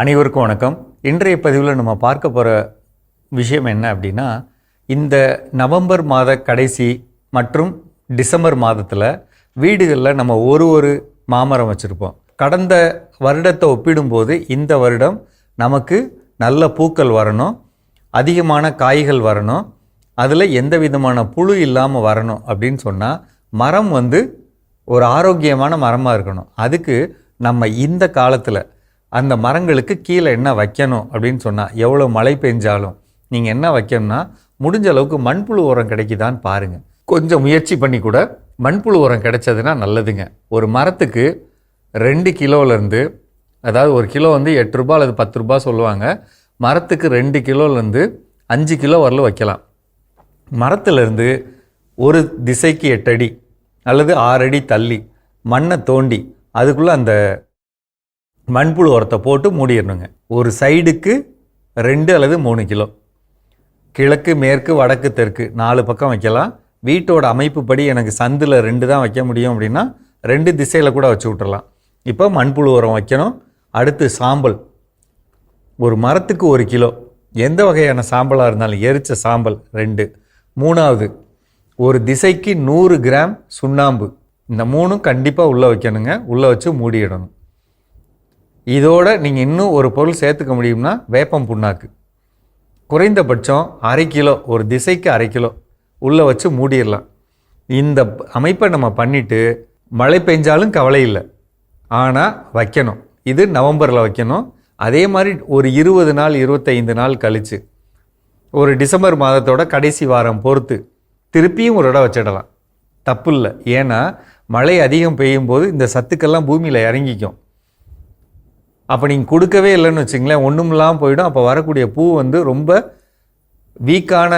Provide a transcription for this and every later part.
அனைவருக்கும் வணக்கம். இன்றைய பதிவில் நம்ம பார்க்க போகிற விஷயம் என்ன அப்படின்னா இந்த நவம்பர் மாத கடைசி மற்றும் டிசம்பர் மாதத்தில் வீடுகளில் நம்ம ஒரு ஒரு மாமரம் வச்சுருப்போம். கடந்த வருடத்தை ஒப்பிடும்போது இந்த வருடம் நமக்கு நல்ல பூக்கள் வரணும் அதிகமான காய்கள் வரணும் அதில் எந்த விதமான புழு இல்லாமல் வரணும் அப்படின்னு சொன்னால் மரம் வந்து ஒரு ஆரோக்கியமான மரமாக இருக்கணும். அதுக்கு நம்ம இந்த காலத்தில் அந்த மரங்களுக்கு கீழே என்ன வைக்கணும் அப்படின்னு சொன்னால் எவ்வளோ மழை பெஞ்சாலும் நீங்கள் என்ன வைக்கணும்னா முடிஞ்ச அளவுக்கு மண்புழு உரம் கிடைக்குதான்னு பாருங்கள் கொஞ்சம் முயற்சி பண்ணி கூட மண்புழு உரம் கிடைச்சதுன்னா நல்லதுங்க. ஒரு மரத்துக்கு ரெண்டு கிலோலேருந்து அதாவது ஒரு கிலோ வந்து எட்டு ரூபா அல்லது பத்து ரூபா சொல்லுவாங்க. மரத்துக்கு ரெண்டு கிலோலேருந்து அஞ்சு கிலோ வரலும் வைக்கலாம். மரத்துலேருந்து ஒரு திசைக்கு எட்டடி அல்லது ஆறடி தள்ளி மண்ணை தோண்டி அதுக்குள்ளே அந்த மண்புழு உரத்தை போட்டு மூடிடணுங்க. ஒரு சைடுக்கு ரெண்டு அல்லது மூணு கிலோ. கிழக்கு மேற்கு வடக்கு தெற்கு நாலு பக்கம் வைக்கலாம். வீட்டோட அமைப்புப்படி எனக்கு சந்தில் ரெண்டு தான் வைக்க முடியும் அப்படின்னா ரெண்டு திசையில் கூட வச்சு விட்டுறலாம். இப்போ மண்புழு உரம் வைக்கணும். அடுத்து சாம்பல். ஒரு மரத்துக்கு ஒரு கிலோ. எந்த வகையான சாம்பலாக இருந்தாலும் எரிச்ச சாம்பல் ரெண்டு. மூணாவது ஒரு திசைக்கு நூறு கிராம் சுண்ணாம்பு. இந்த மூணும் கண்டிப்பாக உள்ளே வைக்கணுங்க. உள்ளே வச்சு மூடிடணும். இதோட நீங்கள் இன்னும் ஒரு பொருள் சேர்த்துக்க முடியும்னா வேப்பம் புண்ணாக்கு. குறைந்தபட்சம் அரை கிலோ ஒரு திசைக்கு அரை கிலோ உள்ளே வச்சு மூடிடலாம். இந்த அமைப்பை நம்ம பண்ணிவிட்டு மழை பெஞ்சாலும் கவலை இல்லை. ஆனால் வைக்கணும். இது நவம்பரில் வைக்கணும். அதே மாதிரி ஒரு இருபது நாள் இருபத்தைந்து நாள் கழித்து ஒரு டிசம்பர் மாதத்தோட கடைசி வாரம் பொறுத்து திருப்பியும் ஒரு இடம் வச்சிடலாம். தப்பு இல்லை. ஏன்னா மழை அதிகம் பெய்யும் போது இந்த சத்துக்கெல்லாம் பூமியில் இறங்கிக்கும். அப்போ நீங்கள் கொடுக்கவே இல்லைன்னு வச்சிங்களேன் ஒன்றுமில்லாமல் போயிடும். அப்போ வரக்கூடிய பூ வந்து ரொம்ப வீக்கான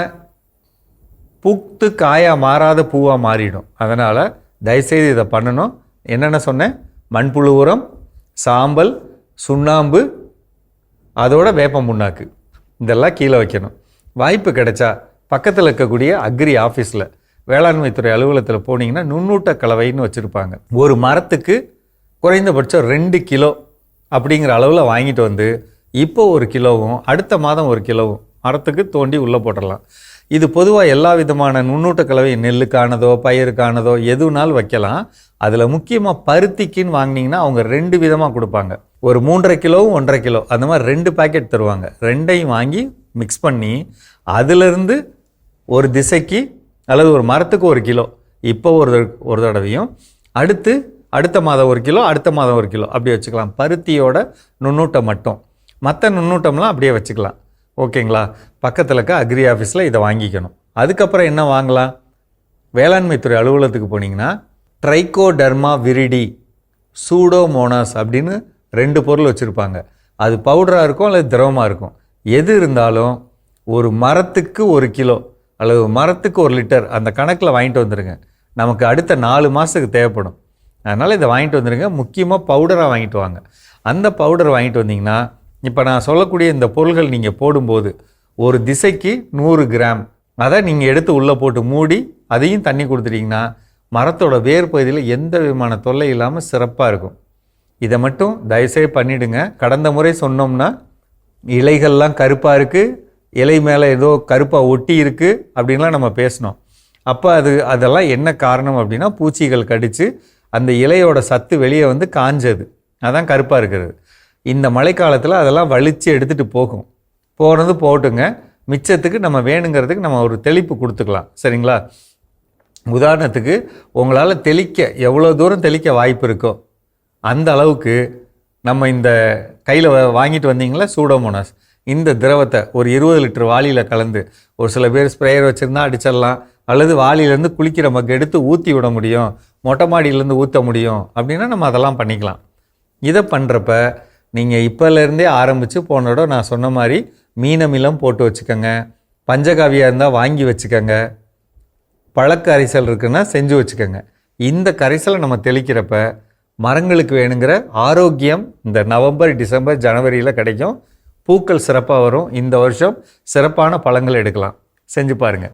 பூத்து காயாக மாறாத பூவாக மாறிடும். அதனால் தயவுசெய்து இதை பண்ணணும். என்னென்ன சொன்னேன்? மண்புழு உரம் சாம்பல் சுண்ணாம்பு அதோட வேப்பம் புண்ணாக்கு இதெல்லாம் கீழே வைக்கணும். வாய்ப்பு கிடைச்சா பக்கத்தில் இருக்கக்கூடிய அக்ரி ஆஃபீஸில் வேளாண்மைத்துறை அலுவலகத்தில் போனீங்கன்னா நுண்ணூட்ட கலவைன்னு வச்சுருப்பாங்க. ஒரு மரத்துக்கு குறைந்தபட்சம் ரெண்டு கிலோ அப்படிங்கிற அளவில் வாங்கிட்டு வந்து இப்போ ஒரு கிலோவும் அடுத்த மாதம் ஒரு கிலோவும் மரத்துக்கு தோண்டி உள்ளே போட்டுடலாம். இது பொதுவாக எல்லா விதமான நுண்ணூட்ட கலவை நெல்லுக்கானதோ பயிருக்கானதோ எதுனாலும் வைக்கலாம். அதில் முக்கியமாக பருத்திக்குன்னு வாங்கினீங்கன்னா அவங்க ரெண்டு விதமாக கொடுப்பாங்க. ஒரு மூன்றரை கிலோவும் ஒன்றரை கிலோ அந்த மாதிரி ரெண்டு பாக்கெட் தருவாங்க. ரெண்டையும் வாங்கி மிக்ஸ் பண்ணி அதிலிருந்து ஒரு திசைக்கு அல்லது ஒரு மரத்துக்கு ஒரு கிலோ. இப்போ ஒரு ஒரு தடவையும். அடுத்து அடுத்த மாதம் ஒரு கிலோ அடுத்த மாதம் ஒரு கிலோ. அப்படி வச்சுக்கலாம். பருத்தியோட நுண்ணூட்டம் மட்டும். மற்ற நுண்ணூட்டம்லாம் அப்படியே வச்சுக்கலாம். ஓகேங்களா? பக்கத்தில் இருக்க அக்ரி ஆஃபீஸில் இதை வாங்கிக்கணும். அதுக்கப்புறம் என்ன வாங்கலாம்? வேளாண்மைத்துறை அலுவலகத்துக்கு போனீங்கன்னா ட்ரைகோடர்மா விரிடி சூடோமோனாஸ் அப்படின்னு ரெண்டு பொருள் வச்சுருப்பாங்க. அது பவுடராக இருக்கும் அல்லது திரவமாக இருக்கும். எது இருந்தாலும் ஒரு மரத்துக்கு ஒரு கிலோ அல்லது மரத்துக்கு ஒரு லிட்டர் அந்த கணக்கில் வாங்கிட்டு வந்துடுங்க நமக்கு அடுத்த நாலு மாதத்துக்கு தேவைப்படும். அதனால் இதை வாங்கிட்டு வந்துடுங்க முக்கியமாக பவுடராக வாங்கிட்டு வாங்க. அந்த பவுடர் வாங்கிட்டு வந்தீங்கன்னா இப்போ நான் சொல்லக்கூடிய இந்த பொருள்கள் நீங்கள் போடும்போது ஒரு திசைக்கு நூறு கிராம் அதை நீங்கள் எடுத்து உள்ளே போட்டு மூடி அதையும் தண்ணி கொடுத்துட்டிங்கன்னா மரத்தோட வேர் பகுதியில் எந்த விதமான தொல்லை இல்லாமல் சிறப்பாக இருக்கும். இதை மட்டும் தயவுசெய்து பண்ணிவிடுங்க கடந்த முறை சொன்னோம்னா இலைகள்லாம் கருப்பாக இருக்குது இலை மேலே ஏதோ கருப்பாக ஒட்டி இருக்குது அப்படின்லாம் நம்ம பேசினோம். அப்போ அது அதெல்லாம் என்ன காரணம் அப்படின்னா பூச்சிகள் கடித்து அந்த இலையோட சத்து வெளியே வந்து காஞ்சது. அதான் கருப்பாக இருக்கிறது. இந்த மழைக்காலத்தில் அதெல்லாம் வலித்து எடுத்துகிட்டு போகும். போகிறது போட்டுங்க. மிச்சத்துக்கு நம்ம வேணுங்கிறதுக்கு நம்ம ஒரு தெளிப்பு கொடுத்துக்கலாம். சரிங்களா? உதாரணத்துக்கு உங்களால் தெளிக்க எவ்வளோ தூரம் தெளிக்க வாய்ப்பு இருக்கோ அந்த அளவுக்கு நம்ம இந்த கையில் வாங்கிட்டு வந்தீங்களா? சூடோமோனாஸ். இந்த திரவத்தை ஒரு இருபது லிட்டர் வாளியில் கலந்து ஒரு சில பேர் ஸ்ப்ரேயர் வச்சுருந்தா அடிச்சிடலாம். அல்லது வாளியிலேருந்து குளிக்கிற மக் எடுத்து ஊற்றி விட முடியும் மொட்டை மாடியிலேருந்து ஊற்ற முடியும் அப்படின்னா நம்ம அதெல்லாம் பண்ணிக்கலாம். இதை பண்ணுறப்ப நீங்கள் இப்போலேருந்தே ஆரம்பித்து போனோட நான் சொன்ன மாதிரி மீனமிலம் போட்டு வச்சுக்கோங்க பஞ்சகாவியாக இருந்தால் வாங்கி வச்சுக்கோங்க பழக்க கரைசல் இருக்குன்னா செஞ்சு வச்சுக்கோங்க. இந்த கரைசலை நம்ம தெளிக்கிறப்ப மரங்களுக்கு வேணுங்கிற ஆரோக்கியம் இந்த நவம்பர் டிசம்பர் ஜனவரியில் கிடைக்கும். பூக்கள் சிறப்பாக வரும். இந்த வருஷம் சிறப்பான பழங்கள் எடுக்கலாம். செஞ்சு பாருங்கள்